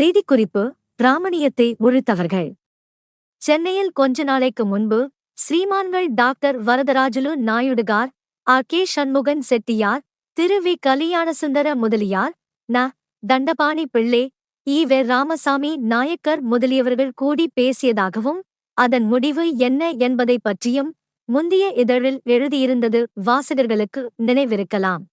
செய்திக்குறிப்பு பிராமணியத்தை ஒழித்தவர்கள். சென்னையில் கொஞ்ச நாளைக்கு முன்பு ஸ்ரீமான்கள் doctor Varadarajulu நாயுடுகார் R. K. Shanmugan Chettiar Thiru. V. Kalyanasundara Mudaliar ந. தண்டபாணி பிள்ளை ஈ வெ. ராமசாமி நாயக்கர் முதலியவர்கள் கூடி பேசியதாகவும் அதன் முடிவு என்ன என்பதை பற்றியும் முந்திய இதழில் எழுதியிருந்தது வாசகர்களுக்கு நினைவிருக்கலாம்.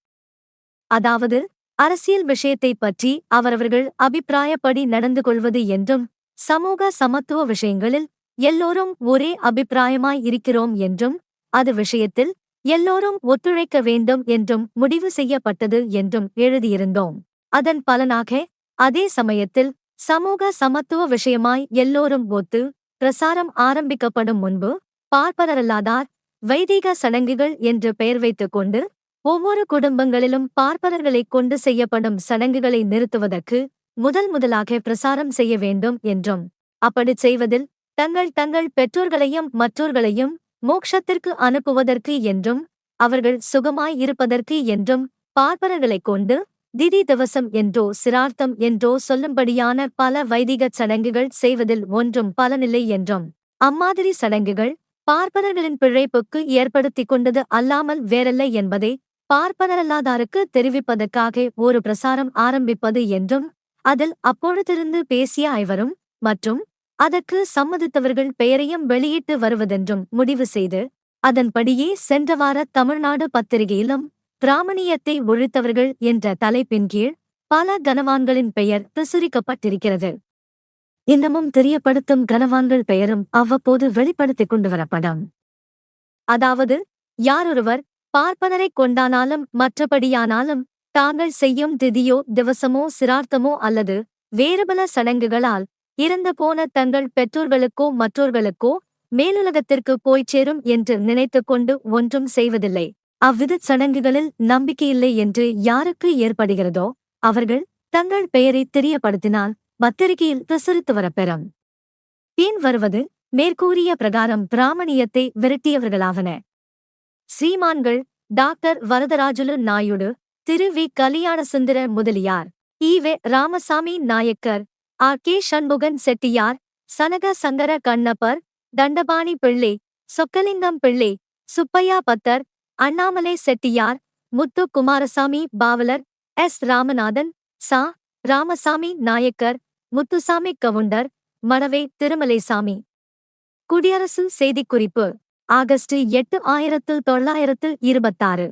அதாவது அரசியல் விஷயத்தை பற்றி அவரவர்கள் அபிப்பிராயப்படி நடந்து கொள்வது என்றும் சமூக சமத்துவ விஷயங்களில் எல்லோரும் ஒரே அபிப்பிராயமாய் இருக்கிறோம் என்றும் அது விஷயத்தில் எல்லோரும் ஒத்துழைக்க வேண்டும் என்றும் முடிவு செய்யப்பட்டது என்றும் எழுதியிருந்தோம். அதன் பலனாக அதே சமயத்தில் சமூக சமத்துவ விஷயமாய் எல்லோரும் ஒத்து பிரசாரம் ஆரம்பிக்கப்படும் முன்பு பார்ப்பனரல்லாதார் வைதிக சடங்குகள் என்று பெயர் வைத்துக் கொண்டு ஒவ்வொரு குடும்பங்களிலும் பார்ப்பனர்களைக் கொண்டு செய்யப்படும் சடங்குகளை நிறுத்துவதற்கு முதல் முதலாக பிரசாரம் செய்ய வேண்டும் என்றும் அப்படிச் செய்வதில் தங்கள் தங்கள் பெற்றோர்களையும் மற்றோர்களையும் மோக்ஷத்திற்கு அனுப்புவதற்கு என்றும் அவர்கள் சுகமாய் இருப்பதற்கு என்றும் பார்ப்பனர்களைக் கொண்டு திதி திவசம் என்றோ சிரார்த்தம் என்றோ சொல்லும்படியான பல வைதிகச் சடங்குகள் செய்வதில் ஒன்றும் பலனில்லை என்றும் அம்மாதிரி சடங்குகள் பார்ப்பனர்களின் பிழைப்புக்கு ஏற்படுத்திக் கொண்டது அல்லாமல் வேறல்ல என்பதை பார்ப்பனரல்லாதாருக்கு தெரிவிப்பதற்காக ஒரு பிரசாரம் ஆரம்பிப்பது என்றும் அதில் அப்பொழுதிருந்து பேசிய ஐவரும் மற்றும் அதற்கு சம்மதித்தவர்கள் பெயரையும் வெளியிட்டு வருவதென்றும் முடிவு செய்து அதன்படியே சென்ற வார தமிழ்நாடு பத்திரிகையிலும் பிராமணியத்தை ஒழித்தவர்கள் என்ற தலைப்பின் கீழ் பல கனவான்களின் பெயர் பிரசுரிக்கப்பட்டிருக்கிறது. இன்னமும் தெரியப்படுத்தும் கனவான்கள் பெயரும் அவ்வப்போது வெளிப்படுத்திக் கொண்டு வரப்படும். அதாவது யாரொருவர் பார்ப்பனரைக் கொண்டானாலும் மற்றபடியானாலும் தாங்கள் செய்யும் திதியோ திவசமோ சிரார்த்தமோ அல்லது வேறுபல சடங்குகளால் இறந்து போன தங்கள் பெற்றோர்களுக்கோ மற்றோர்களுக்கோ மேலுலகத்திற்கு போய்ச் சேரும் என்று நினைத்துக் கொண்டு ஒன்றும் செய்வதில்லை. அவ்வித சடங்குகளில் நம்பிக்கையில்லை என்று யாருக்கு ஏற்படுகிறதோ அவர்கள் தங்கள் பெயரை தெரியப்படுத்தினால் பத்திரிகையில் பிரசுரித்து வரப்பெறும் பின் வருவது மேற்கூறிய பிரகாரம் பிராமணியத்தை விரட்டியவர்களாவன. சீமான்கள் doctor Varadarajulu Naidu Thiru V. Kalyanasundara Mudaliar E V Ramasamy Naicker R. K. Shanmugan Chettiar Sanaka Sankara Kannappar Dandapani Pillai Chockalingam Pillai Subbaiah பத்தர் அண்ணாமலை செட்டியார் முத்து குமாரசாமி பாவலர் எஸ். ராமநாதன் சா. ராமசாமி நாயக்கர் முத்துசாமி கவுண்டர் மணவை திருமலைசாமி. குடியரசு செய்திக்குறிப்பு. ஆகஸ்ட் எட்டு ஆயிரத்து தொள்ளாயிரத்து இருபத்தாறு.